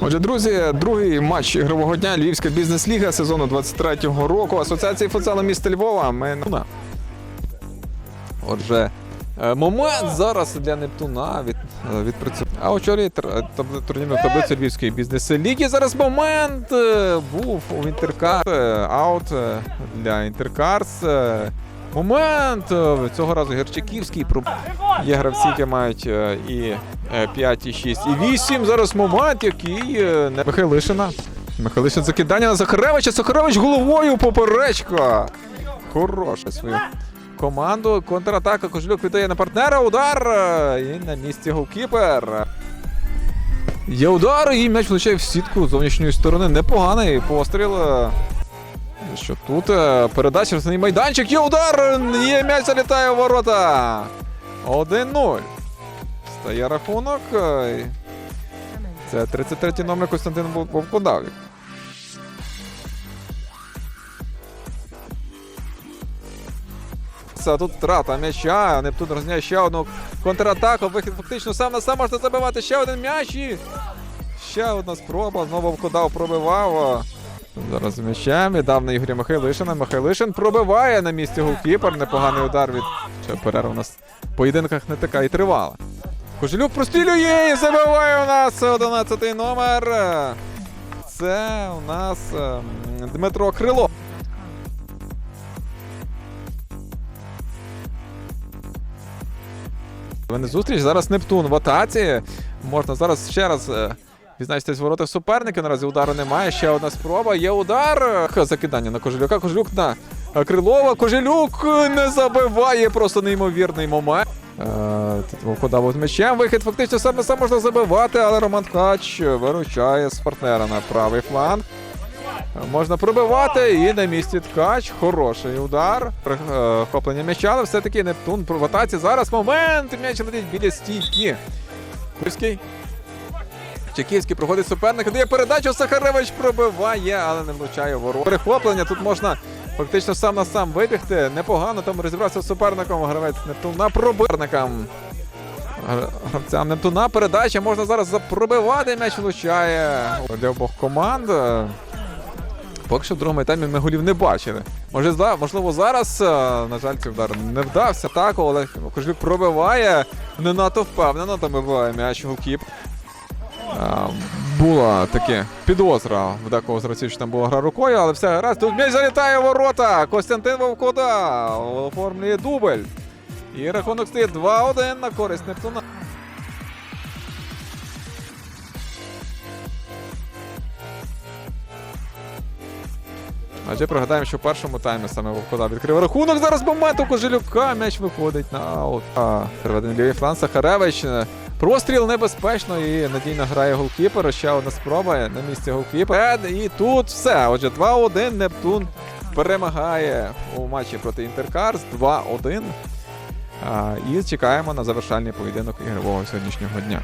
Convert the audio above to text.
Отже, друзі, другий матч ігрового дня Львівська бізнес-ліга сезону 23-го року Асоціації футзалу міста Львова. Ми Отже, е, момент зараз для Нептуна від, е, відпрацює. А очолює турнірну таблицю Львівської бізнес-ліги. Зараз момент е, був у Інтеркар. е, Аут е, для Інтеркарс. Е, Момент е, цього разу Герчаківський. Є гравці, які мають е, і е, 5, і 6, і 8. Зараз момент, який е, не Михайлишина. Михайлишин закидання на Захаревича. Захаревич головою поперечка. Хороше свою команду. Контратака. Кожелюк віддає на партнера. Удар. е, І на місці голкіпер. Є удар, і м'яч влучає в сітку зовнішньої сторони. Непоганий постріл. Що тут? е, Передача в майданчик. Є удар! Є м'яч залітає у ворота. 1-0. Стає рахунок. е, Це 33-й номер Костянтин Вов- Вовкодавлік. Це тут втрата м'яча. Нептун розняє ще одну контратаку. Вихід фактично сам на сам можна забивати ще один м'яч. І ще одна спроба. Знову Вовкодав пробивав. Зараз м'ячем віддав на Ігоря Михайлишина. Михайлишин пробиває на місці голкіпер. Непоганий удар від Ще перерва у нас в поєдинках не така і тривала. Кожелюк прострілює і забиває у нас 11 номер. Це у нас ем, Дмитро Крило. Вони зустріч. Зараз Нептун в атаці. Можна зараз ще раз е, відзначитись ворота суперника. Наразі удару немає. Ще одна спроба. Є удар. Закидання на Кожелюка. Кожелюк на е, Крилова. Кожелюк не забиває. Просто неймовірний момент. Е, Тут Вовкодав з м'ячем. Вихід фактично сам на сам можна забивати, але Роман Ткач виручає з партнера на правий фланг. Можна пробивати і на місці ткач. Хороший удар. Прихоплення м'яча, але все-таки Нептун в атаці. Зараз момент. М'яч летить біля стійки. Курський. Чеківський проходить суперника, дає передачу, Сахаревич пробиває, але не влучає ворот. Перехоплення тут можна фактично сам на сам вибігти. Непогано там розібрався з суперником. Гравець Нептуна пробирникам. Гравцям Нептуна передача можна зараз запробивати. М'яч влучає для обох команд. Поки що в другому таймі ми голів не бачили. Може, можливо, зараз, е, на жаль, цей удар не вдався. Так, але Кожлюк пробиває. Не надто впевнено, там вибиває м'яч голкіп. Е, Була таке підозра в декого з гравців, що там була гра рукою, але все гаразд. Тут м'яч залітає ворота. Костянтин Вовкода оформлює дубль. І рахунок стає 2-1 на користь Нептуна. Адже пригадаємо, що в першому таймі саме Вовкода відкрив рахунок. Зараз момент у Кожелюка. М'яч виходить на аут. А, переведений лівий фланг Сахаревич. Простріл небезпечно і надійно грає голкіпер. Ще одна спроба на місці голкіпера. І тут все. Отже, 2-1 Нептун перемагає у матчі проти Інтеркарс. 2-1. І чекаємо на завершальний поєдинок ігрового сьогоднішнього дня.